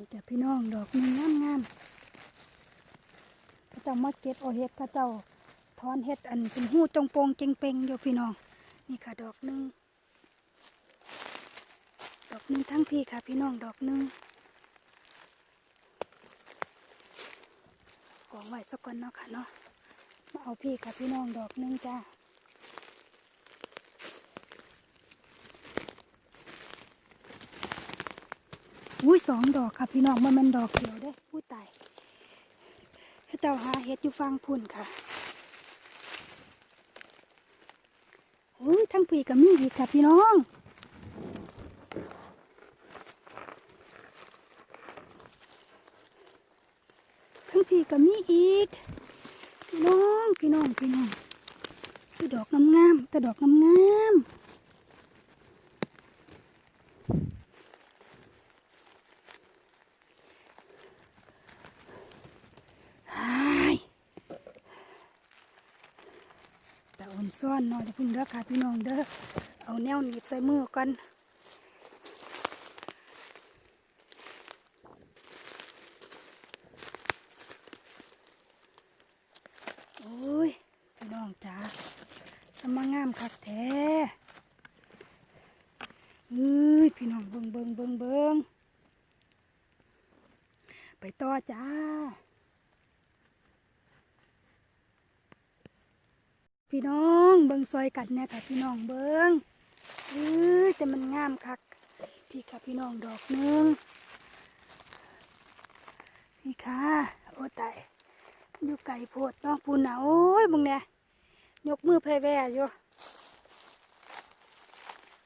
นี่จ้ะพี่น้องดอกหนึงงามงามๆเขาเจ้ามาเก็บเอาเห็ดเขาเจ้าถอนเห็ดอันเป็นหูจงโปงเจงเปงอยู่พี่น้อง นี่ค่ะดอกหนึ่งดอกหนึ่งทั้งพี่ค่ะพี่น้องดอกหนึ่งกองไว้สักก่อนเนาะค่ะเนาะมาเอาพี่ค่ะพี่น้องดอกหนึ่งจ้า อุ้ยสองดอกค่ะพี่น้องมันมันดอกเดียวได้อุ้ตายให้เจ้าหาเห็ดอยู่ฟังพุ่นค่ะอุ้ยทั้งปีกับมีอีกค่ะพี่น้องทั้งปีกับมีอีก พี่น้องพี่น้องพี่น้องคือดอกงามๆแต่ดอกงามๆ ไอ้แต่อ่อน ซ่อนเนาะเดี๋ยวพึ่งเด้อค่ะพี่น้องเด้อเอาแนวหนีบใส่มือกันโอ้ยพี่น้องจ๋าสมางามคักแท้เอ้ยพี่น้องเบิงเบิงเบิงเบิงไปต่อจ้า พี่น้องเบิง ซอยกัดเนี่ยค่ะพี่น้องเบิ้งเอ้ยแต่มันงามคัก พี่ค่ะพี่น้องดอกหนึงพี่ค่ะโอ้ตายอยู่ไก่โพดน้องปูนน่ะโอ้ยมึงเนี่ยยกมือเพแว่อยู่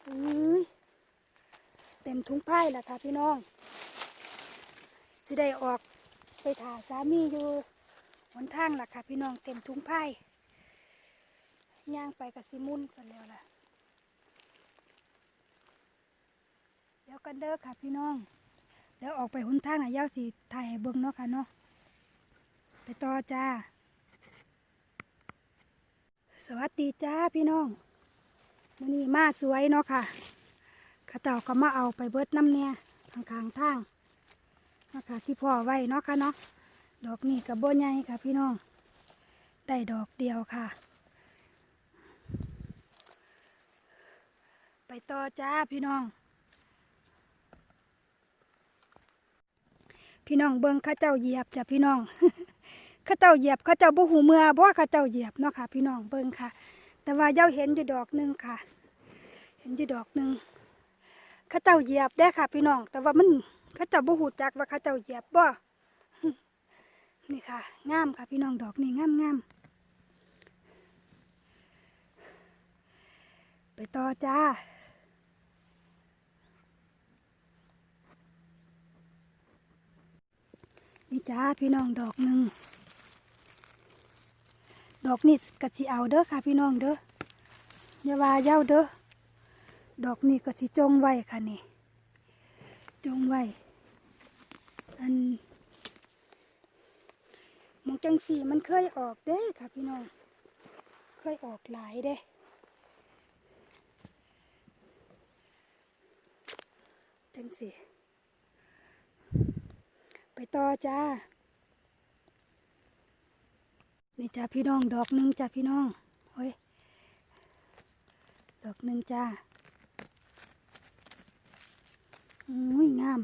เอ้ยเต็มถุงไพ่ละค่ะพี่น้องสิได้ออกไปถ่าสามีอยู่หนทางล่ะค่ะพี่น้องเต็มถุงไพ่ ย่างไปกับซิมุนกันแล้วล่ะ เดี๋ยวกันเด้อค่ะพี่น้อง เดี๋ยวออกไปหุนทางน่ะยาวสีถ่ายเบิ่งเนาะค่ะเนาะ ไปต่อจ้า สวัสดีจ้าพี่น้องมื้อนี้มาสวยเนาะค่ะข้าเจ้าก็มาเอาไปเบิดน้ำเนี่ยทางข้างทางนะคะที่พ่อไว้เนาะค่ะเนาะ ดอกนี้กับโบใหญ่ค่ะพี่น้อง ได้ดอกเดียวค่ะ ไปต่อจ้าพี่น้อง พี่น้องเบิ้งข้าเจ้าเหยียบจ้ะพี่น้องข้าเจ้าเหยียบข้าเจ้าบุหูเมื่อบ่ข้าเจ้าเหยียบเนาะค่ะ พี่น้องเบิ้งค่ะ แต่ว่าเจ้าเห็นอยู่ดอกหนึ่งค่ะ เห็นอยู่ดอกหนึ่งข้าเจ้าเหยียบได้ค่ะ พี่น้อง แต่ว่ามันข้าเจ้าบุหูจักว่าข้าเจ้าเหยียบบ่นี่ค่ะงามค่ะ พี่น้องดอกนี่งามงามไปต่อจ้า นี่จ้าพี่น้องดอกหนึ่งดอกนี่กะสิเอาเด้อค่ะ พี่น้องเด้ออย่าว่าเย้าเด้อดอกนี่กะสิจงไว้ค่ะนี่จงไว้อันมองจังสีมันเคยออกเด้ค่ะ พี่น้องเคยออกหลายเด้จังสี ไปต่อจ้า นี่จ้าพี่น้องดอกหนึ่งจ้าพี่น้องเฮ้ย ดอกหนึ่งจ้าอุ้ยงาม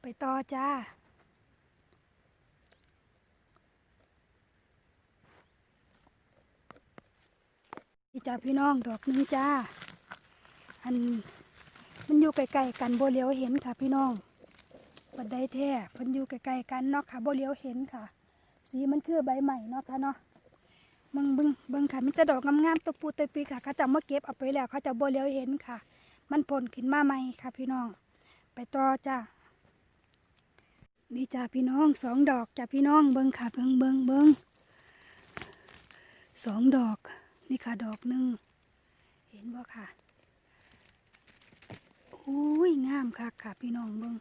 ไปต่อจ้านี่จ้าพี่น้องดอกหนึ่งจ้า อัน มันอยู่ไกลๆกันโบเลียวเห็นค่ะ พี่น้องบันไดแท้มันอยู่ไกลๆกันเนาะค่ะโบเลียวเห็นค่ะ สีมันคือใบใหม่เนาะค่ะเนาะเบิงเบิงเบิงค่ะมีแต่ดอกงามๆตัวปูตัวปีค่ะเขาจะมาเก็บเอาไปแล้วเขาจะโบเลียวเห็นค่ะ มันผลขึ้นมาใหม่ค่ะ พี่น้อง ไปต่อจ้านี่จ้าพี่น้องสองดอกจ้าพี่น้องเบิ่งค่ะเบิ่งเบิ่งเบิ่งสองดอก นี่ค่ะดอกหนึ่งเห็นบ่ค่ะ อุ้ยงามค่ะค่ะพี่น้องเบิ้ง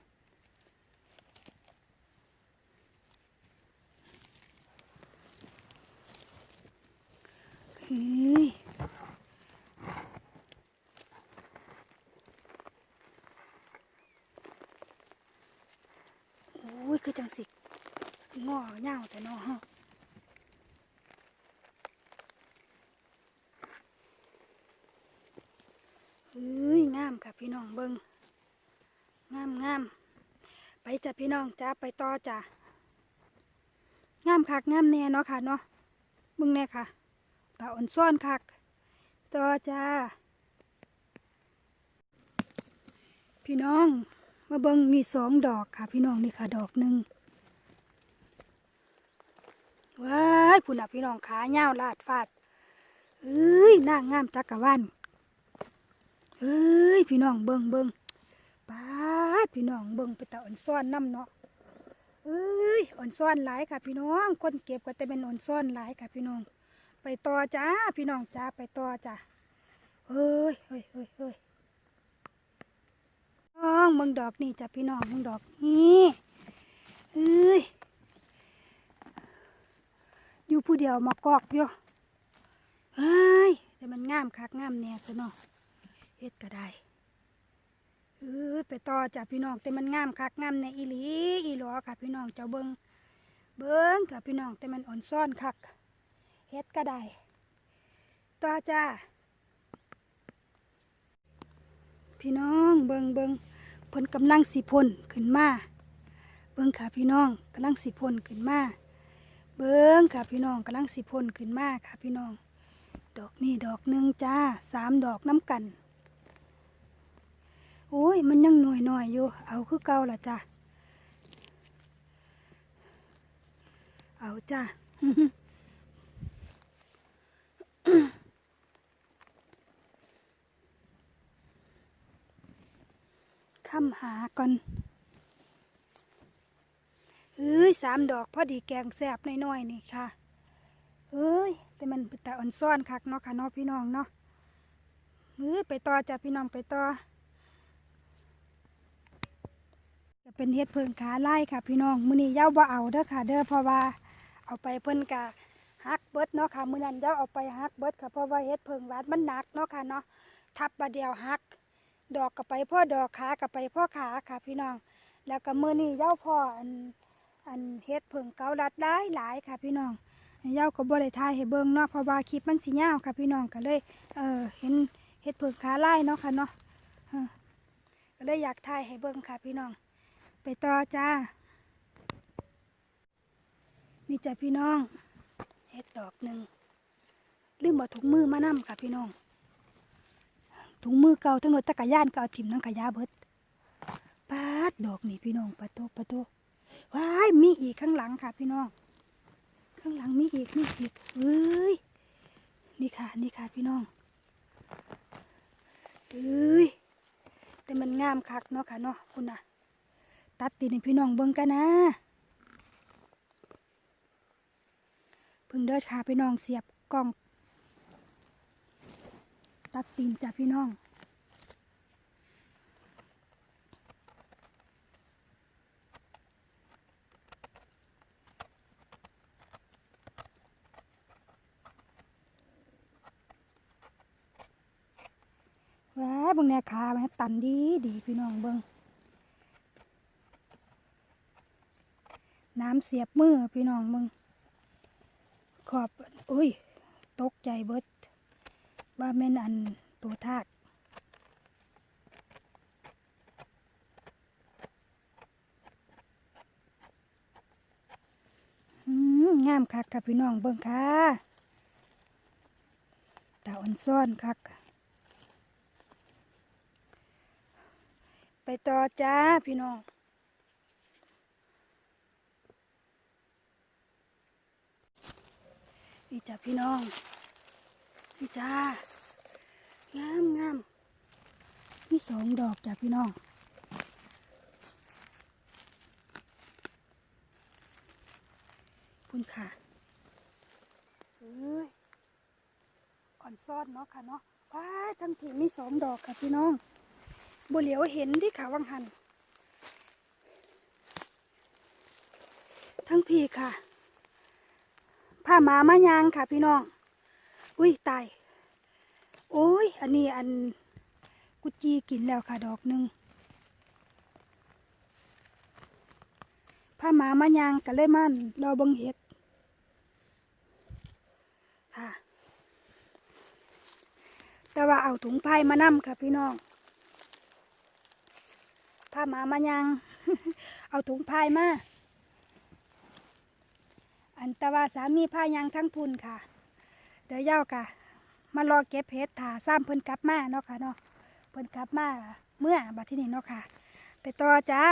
เฮ้ยอุ้ยคือจังสิงอเงาแต่นอฮะ พี่น้องเบิงงามงามไปจ้ะพี่น้องจ้าไปต่อจ้ะงามคักงามแน่เนาะค่ะเนาะเบึงแน่ค่ะตาอ่อนซ่อนคักต่อจ้าพี่น้องมาเบิงมีสองดอกค่ะ พี่น้องนี่ค่ะดอกหนึ่งว้ายพุ่นอะพี่น้องขาเงาลาดฟาดเอ้ยนางงามจักรวาล เอ้ยพี่น้องเบิงเบิงป้าดพี่น้องเบิงไปตาอ่อนซ่อนน้ำเนาะเอ้ยอ่อนซ่อนหลายค่ะพี่น้องคนเก็บก็แต่เป็นอ่อนซ่อนหลายค่ะพี่น้อง ไปต่อจ้าพี่น้องจ้าไปต่อจ้าเฮ้ยเฮ้ยเฮ้ยเฮ้ยน้องเมืองดอกนี่จ้ะพี่น้องเมืองดอกนี่เอ้ยอยู่ผู้เดียวมากอกอยู่เฮ้ยแต่มันงามคักงามแน่ตัวเนาะ เฮ็ดก็ได้เออไปต่อจ้ะพี่น้องแต่มันงามคักงามในอีหลีอีหลอค่ะ พี่น้องเจ้าเบิงเบิงค่ะพี่น้องแต่มันอ่อนซ่อนคักเฮ็ดก็ได้ต่อจ้าพี่น้องเบิงเบิงเพิ่นกำลังสิพ่นขึ้นมาเบิงค่ะพี่น้องกำลังสิพ่นขึ้นมาเบิงค่ะพี่น้องกำลังสิพ่นขึ้นมาค่ะพี่น้อง ดอกนี่ดอกหนึ่งจ้าสามดอกน้ำกัน ยมันยังหน่อยหน่อยอยู่ เอาคือเก่าละจ้าเอาจ้าคำหาก่อนเอ้ยสามดอกพอดีแกงแซบน้อยๆนี่ค่ะ เอ้ย แต่มันเป็นแต่อ่อนซ่อนคักเนาะค่ะเนาะพี่น้องเนาะเอ้ยไปต่อจ้ะพี่น้องไปต่อจะ เป็นเฮ็ดเพิงขาไล่ค่ะ พี่น้องมื้อนี้เย้าบ่เอาเด้อค่ะ เด้อเพราะว่าเอาไปเพิ่นกะฮักเบิดเนาะค่ะมื้อนั้นเย้าเอาไปฮักเบิดค่ะเพราะว่าเฮ็ดเพิงหวานมันหนักเนาะค่ะเนาะทับบาเดียวฮัก ดอกกับไปพ่อดอกขากับไปพ่อขาค่ะ พี่น้อง แล้วก็มือนี่เย้าพ่ออันอันเฮ็ดเพิงเกาลัดได้หลายค่ะ พี่น้องเย้าก็บ่ได้ทายให้เบิ่งเนาะเพราะว่าคลิปมันสิยาวค่ะ พี่น้องก็เลยเออเห็นเฮ็ดเพิงขาไล่เนาะค่ะเนาะก็เลยอยากทายให้เบิ่งค่ะ พี่น้อง ไปต่อจ้า นี่จ้ะพี่น้องเฮ็ดดอกหนึ่งลืมบ่ถุงมือมานํค่ะพี่น้อง ถุงมือเก่าทั้งรถจักรยานก็เอาถิ่มนังขยะเบิดปาดดอกนี่พี่น้องปะโตปะโตว้ายมีอีกข้างหลังค่ะพี่น้อง ข้างหลังมีอีกมีอีกเอ้ยนี่ค่ะนี่ค่ะพี่น้องเอ้ยแต่มันงามคักเนาะค่ะเนาะคุณน่ะ ตัดตีนพี่น้องเบิ่งกันนะพิ่งเดินค่ะพี่น้องเสียบกล้อง ตัดตีนจ้ะพี่น้องว้าเบิ่งแน่ขาแม่ตันดีดีพี่น้องเบิ่ง น้ำเสียบมือพี่น้องเบิ่งขอบ อุ้ย ตกใจเบิดว่าแม่นอันตัวทากอืมงามคักค่ะพี่น้องเบิ่งค่ะดาวอันซ่อนคัก ไปต่อจ้าพี่น้อง นี่จ้าพี่น้อง นี่จ้างามงามมีสองดอกจ้ะพี่น้องคุณค่ะเอ้ยอ่อนซ่อนเนาะค่ะเนาะว้าทั้งทีมีสองดอกค่ะพี่น้องบุเหลียวเห็นที่ขาวังหันทั้งพีค่ะ ผ้าหมามายางค่ะ พี่น้อง อุ้ยตาย โอ้ย อันนี้อันกุจีกินแล้วค่ะดอกหนึ่งผ้าหมามายางก็เลยมันรอบิ่งเห็ดค่ะแต่ว่าเอาถุงพายมานํค่ะพี่น้องพาหมามายางเอาถุงพายมา นแต่ว่าสามีพายางทั้งพุ่นค่ะ เดี๋ยวเย้ากะมารอเก็บเห็ดถาซ้ำเพิ่นกลับมาเนาะค่ะเนาะเพิ่นกลับมาเมื่อบัดที่นี่เนาะค่ะ ไปต่อจ้า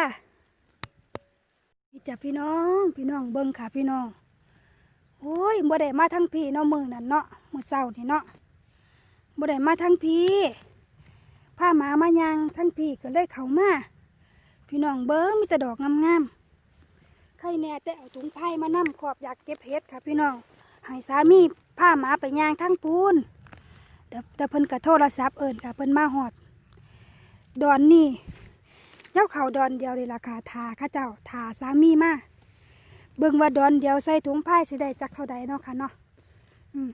นี่จ้ะพี่น้องพี่น้องเบิ่งค่ะพี่น้องโอ้ยบ่ได้มาทั้งพี่เนาะมือนั่นเนาะมือเศร้านี่เนาะบ่ได้มาทั้งพี่ผ้าหมามายางทั้งพี่ก็เลยเขามาพี่น้องเบิ้งมีแต่ดอกงามๆ ใครแน่แต่เอาถุงไผ่มานํขอบอยากเก็บเห็ดค่ะพี่น้องให้สามีผ้าหมาไปยางทั้งปูนเดี๋ยวเดี๋ยวเพิ่นกับโทรศัพท์เอิญค่ะเพิ่นมาหอด ดอนนี่เจ้าเขาดอนเดียวเลยราคาทาข้าเจ้าทาสามีมาเบิ่งว่าดอนเดียวใส่ถุงผ้าสิได้จักเท่าใดเนาะค่ะเนาะอืม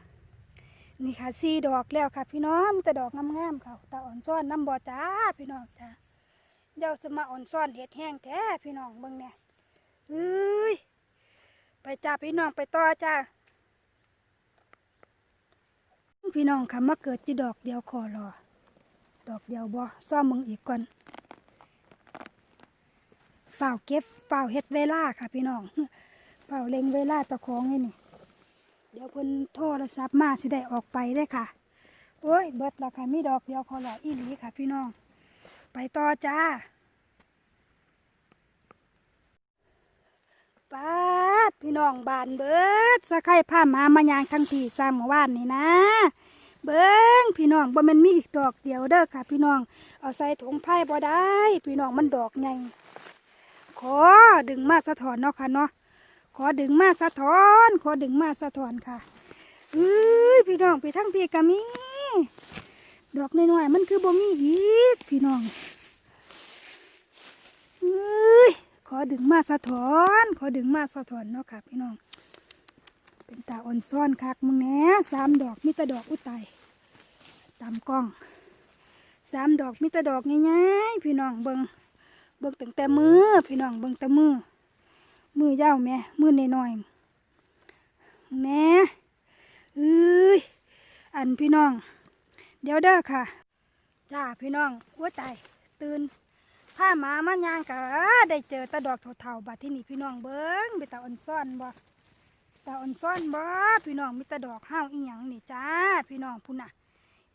นี่ค่ะสี่ดอกแล้วค่ะ พี่น้องแต่ดอกงามๆค่ะตาอ่อนซ่อนน้ำบ่อจ้าพี่น้องจ้าเดี๋ยวจะมาอ่อนซ่อนเห็ดแห้งแท้พี่น้องเบิ่งเนี่ย เอ้ย ไปจ้าพี่น้องไปต่อจ้า พี่น้องค่ะมาเกิดที่ดอกเดียวคอรอ ดอกเดียวบ่ซ่อมมึงอีกก่อนฝ่าเก็บฝ่าเฮ็ดเวลาค่ะ พี่น้องเฝ่าเล็งเวลาตะของนี่นี่ เดี๋ยวเพิ่นโทรศัพท์มาสิได้ออกไปได้ค่ะโอ้ยเบิดแล้วค่ะมีดอกเดียวคอรออีหลีค่ะ พี่น้อง ไปต่อจ้า ปาดพี่น้องบานเบิดสะไข่ผ้ามามายางทั้งทีซ้ำเมื่านนี่นะ เบิ้งพี่น้องบ่มันมีอีกดอกเดียวเด้อค่ะ พี่น้องเอาใส่ถุงไผ่บ่ได้ พี่น้องมันดอกใหญ่ขอดึงมาสะท้อนเนาะค่ะเนาะขอดึงมาสะท้อน ขอดึงมาสะท้อนค่ะเอ้ยพี่น้องไปทั้งพี่กะมี ดอกน้อยๆมันคือบ่มีอีกพี่น้องเอ้ยขอดึงมาสะท้อน ขอดึงมาสะท้อนเนาะค่ะพี่น้อง เป็นตาอ่อนซ่อนคักมึงแหน่สามดอกมีแต่ดอกอุไตายตามกล้องสามดอกมีแต่ดอกง่ายๆพี่น้องเบิงเบิงตั้งแต่มือพี่น้องเบิงแต่มือ มือยาวแม่มือน้อยๆมึงแหน่เอ้ยอันพี่น้อง เดี๋ยวเด้อค่ะจ้าพี่น้องหัวใจตื่น ผ้าหมามันยางกะได้เจอตะดอกเถาๆบัดที่นี่พี่น้องเบิ้งไปตาอ่อนซ่อนบ่ตาอ่อนซ้อนบ่พี่น้องมีต่ดอกห้าวอีหยังนี่จ้า พี่น้องพุ่นน่ะ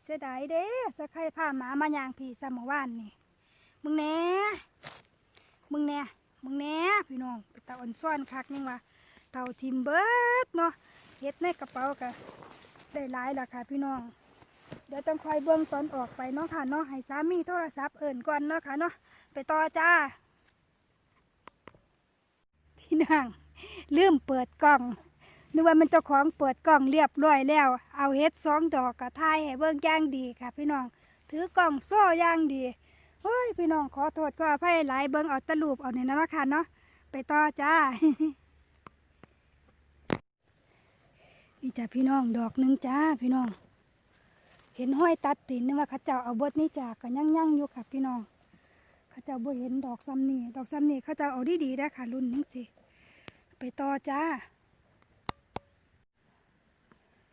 เสียดายเด้สะไข่ผ้าหมามายางพี่ซ้ำเมื่อวานนี่มึงแหน่มึงแหน่มึงแหน่พี่น้องไปตาอ่อนซ้อนคักยังวะเต่าทิมเบิดเนาะเฮ็ดในกระเป๋าก็ได้หลายราคาพี่น้อง เดี๋ยวต้องคอยเบิ่งตอนออกไปเนาะค่ะเนาะให้สามีโทรศัพท์เอิ่นก่อนเนาะค่ะเนาะไปต่อจ้า พี่นางลืมเปิดกล่องนึกว่ามันเจ้าของเปิดกล่องเรียบร้อยแล้ว เอาเฮ็ดสองดอกกระทายให้เบิ่งย่างดีค่ะ พี่น้องถือกล่องโซ่ย่างดีเฮ้ยพี่น้องขอโทษก็อภัยหลายเบิ่งเอาตะลูปเอาเนี่ยนะค่ะเนาะไปต่อจ้านี่จ้ะพี่น้องดอกหนึ่งจ้าพี่น้อง เห็นห้อยตัดตินนึกว่าเขาเจ้าเอาบดนี้จากกันยั่งยั่งอยู่ค่ะพี่น้องเขาเจ้าบ่เห็นดอกซ้ำนี่ดอกซ้ำนี่เขาเจ้าเอาดีดีได้ค่ะ รุ่นนี้สิไปต่อจ้า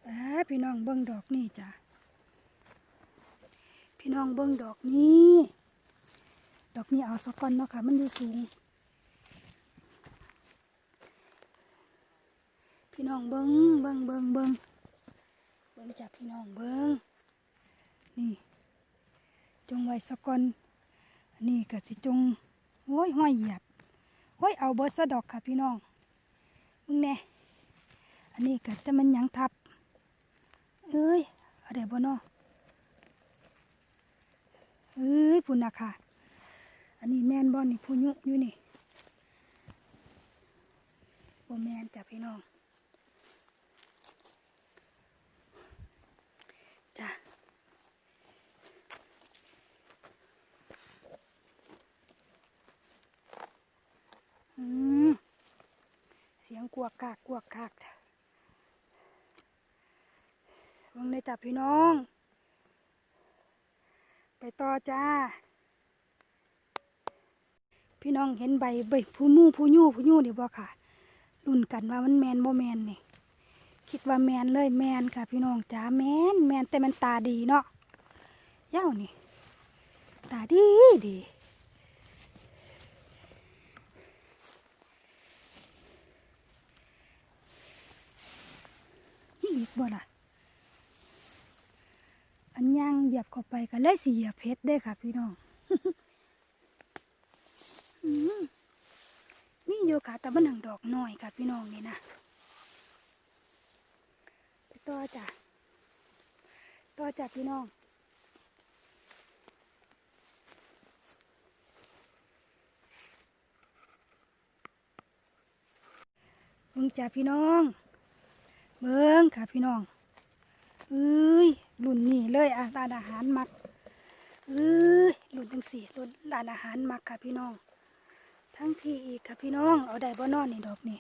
อ่าพี่น้องเบิ้งดอกนี่จ้ะพี่น้องเบิ้งดอกนี้ ดอกนี้เอาสักก่อนเนาะค่ะ มันอยู่สูง พี่น้องเบิ้งเบิ้งเบิ้งเบิ้งเบิ้งจ้ะพี่น้องเบิ้ง นี่ จงไว้สักก่อนนนี้ก็สิจงโอ้ยห้อยหยียบโอ้ยเอาเบิดซะดอกค่ะพี่น้องมึงแน่อันนี้ก็จะมันยังทับเอ้ยอะไรบ่เนาะเอ้ยพุ่นนะค่ะ อันนี้แมนบอนี่ผู้ยุอยู่นี่บ่แมนจ้ะพี่น้อง จ้ะ อืม เสียงกวกกากกวกกากจ้ะเบิ่งในจับพี่น้อง ไปต่อจ้า พี่น้องเห็นใบใบผู้มู่ผู้ยู่ผู้ยู่เดี๋ยวบ่ค่ะรุ่นกันว่ามันแมนบ่แมนนี่คิดว่าแมนเลยแมนค่ะ พี่น้องจ๋าแมนแมนแต่มันตาดีเนาะเย้านี่ ตาดีดี อีกบ่ล่ะ อันย่างเหยียบเข้าไปก็เลยสิเหยียบเพชรได้ค่ะ พี่น้องนี่อยู่ค่ะ แต่มันหนังดอกน้อยค่ะ พี่น้องนี่นะไปต่อจ้ะต่อจ้ะพี่น้องเบิ่งจ้ะพี่น้อง เบิ่งค่ะพี่น้องเอ้ยรุ่นนี้เลยอะร้านอาหารมักเอ้ยรุ่นทั้งสี่รุ่นร้านอาหารมักค่ะพี่น้อง ทั้งพี่อีกค่ะพี่น้อง เอาได้บ่นอนนี่ดอกนี่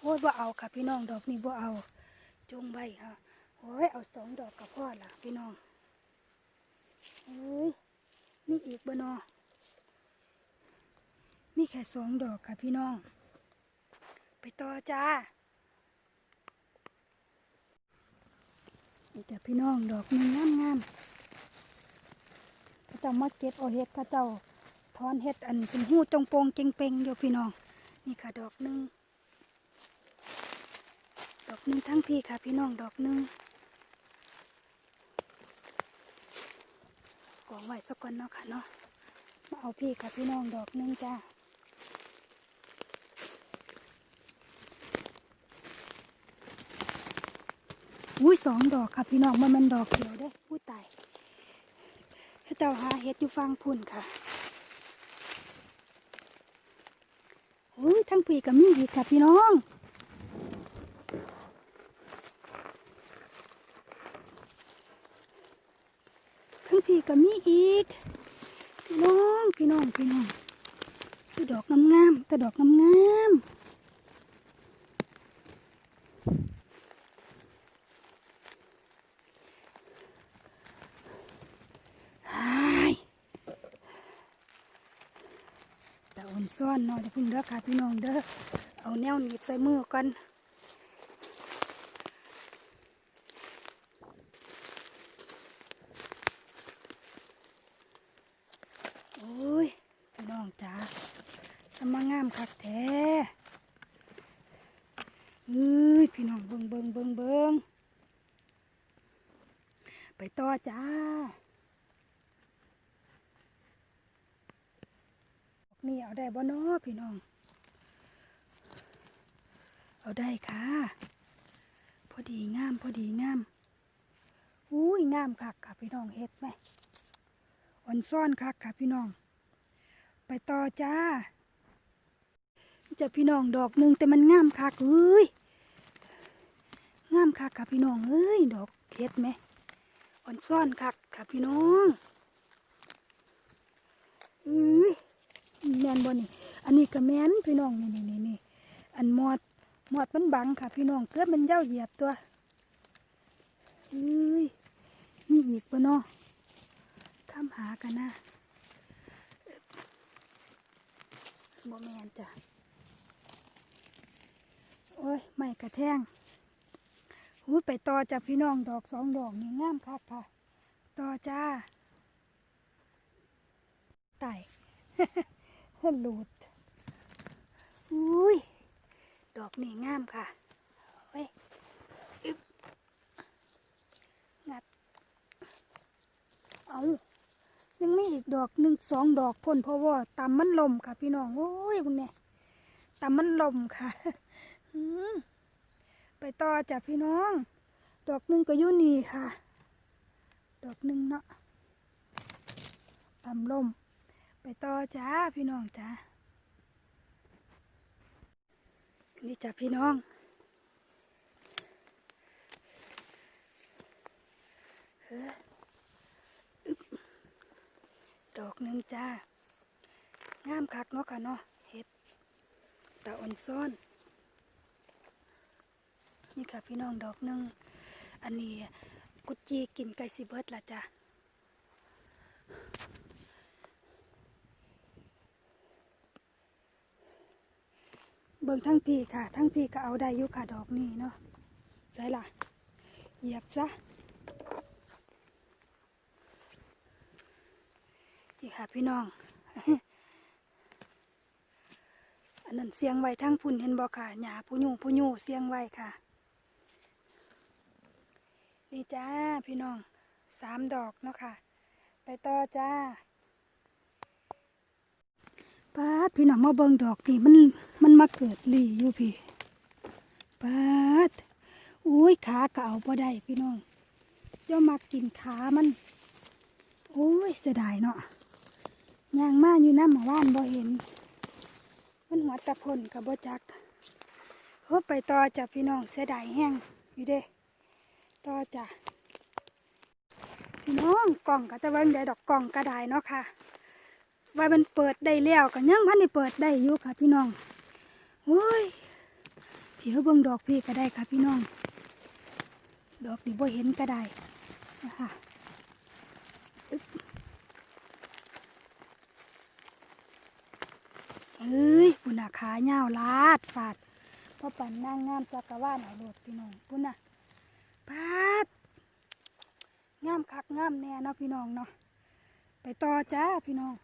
โอ้ยบ่เอาค่ะพี่น้องดอกนี้บ่เอาจงใบค่ะโอ้ยเอาสองดอกกับพ่อล่ะพี่น้องเอ้ยมีอีกบ่นอมีแค่สองดอกค่ะพี่น้อง ไปต่อจ้านี่จ้ะพี่น้องดอกนึงงามงามๆพระเจ้ามาเก็บเอาเห็ดพระเจ้าถอนเห็ดอันเป็นหูจงโปงเจงเป่งอยู่พี่น้อง นี่ค่ะดอกนึงดอกนึงทั้งพี่ค่ะ พี่น้องดอกนึงกองไว้สักก่อนเนาะค่ะเนาะมาเอาพี่ค่ะพี่น้องดอกนึงจ้า อุ้ยสองดอกค่ะพี่น้องมันมันดอกเดียวได้ออุ้ยตายพระเจ้าหาเห็ดอยู่ฟังพุ่นค่ะอุ้ยทั้งปีกับมีอีกค่ะพี่น้องทั้งปีกับมีอีก พี่น้องพี่น้องพี่น้องคือดอกงามๆแต่ดอกงามๆ หายแต่ อ่อนซ่อนเนาะเดี๋ยวพึ่งเด้อค่ะพี่น้องเด้อเอาแนวหนีบใส่มือกันโอ้ย พี่น้องจ๋าสมางามคักแท้เอ้ย พี่น้องเบิงเบิงเบิงเบิงไปต่อจ้า นี่เอาได้บ่เนาะ พี่น้อง เอาได้ค่ะ พอดีงาม พอดีงาม อุ้ยงามคักค่ะพี่น้องเฮ็ดไหมอ่อนซ่อนคักค่ะพี่น้อง ไปต่อจ้าจะพี่น้องดอกหนึ่งแต่มันงามคักเอ้ยงามคักค่ะพี่น้องเอ้ยดอกเฮ็ดไหมอ่อนซ่อนคักค่ะพี่น้องเอ้ยแมนบ่นี่ อันนี้ก็แมนพี่น้องนี่นี่นี่นี่อันมอดมอดมันบังค่ะ พี่น้องเกือบมันเย้าเหยียบตัวเอ้ยมีอีกบ่เนาะข้ามหากันนะบ่แมนจ้ะโอ้ยไม่กระแทงหูไปต่อจ้ะพี่น้องดอกสองดอกนี่งามคักค่ะ ต่อจ้าไต่หลุด อุ้ย ดอกนี่งามค่ะเฮ้ยอึบงัด เอายังไม่อีกดอกหนึ่งสองดอกพ่นเพราะว่าตำมันลมค่ะพี่น้อง โอ้ยคุณเนี่ยตำมันลมค่ะไปต่อจ้ะพี่น้อง ดอกหนึ่งก็อยู่นี่ค่ะ ดอกหนึ่งเนาะตำลม ไปต่อจ้าพี่น้องจ้า นี่จ้ะพี่น้องออดอกหนึ่งจ้า งามคักเนาะค่ะเนาะ เห็ดตาอ่อนซ่อน นี่ค่ะพี่น้องดอกหนึ่ง อันนี้กุจีกินไก่สิเบิดละจ้ะ บิ่งทั้งพีค่ะ ทั้งพีก็เอาได้อยู่ค่ะดอกนี้เนาะใส่ล่ะ เหยียบซะนี่ค่ะพี่น้อง อันนั้นเสียงไว้ทั้งพุ่นเห็นบ่ค่ะหญ้าผู้ยู่ผู้ยู่เสียงไว้ค่ะ นี่จ้าพี่น้องสามดอกเนาะค่ะ ไปต่อจ้า ป้าพี่น้องมาเบิ่งดอกนี่มันมันมาเกิดลีอยู่พี่ป้าอุ้ยขาก็เอาบ่ได้พี่น้องย่อมากินขามันโอ้ยเสียดายเนาะยางมาอยู่น้ำหมู่บ้านบ่เห็น มันหัวตะพนกับบ่จักโอ้ไปต่อจ้ะพี่น้องเสียดายแห้งอยู่เด้ต่อจ้ะพี่น้องกล่องก็จะเบงได้ดอกกล่องก็ได้เนาะค่ะ ว่ามันเปิดได้แล้วก็ยังพันนี่เปิดได้อยู่ค่ะพี่น้องโอ้ยพี่เขาเบิ่งดอกพี่ก็ได้ค่ะพี่น้อง ดอกนี่บ่เห็นก็ได้นะคะอึ๊บเอ้ยปุ่นน่ะขาเงาลาดฟาดพราะปั่นนางงามจักรวาลเอาโลดพี่น้องปุ่นน่ะปาดงามคักงามแน่เนาะพี่น้องเนาะไปต่อจ้าพี่น้อง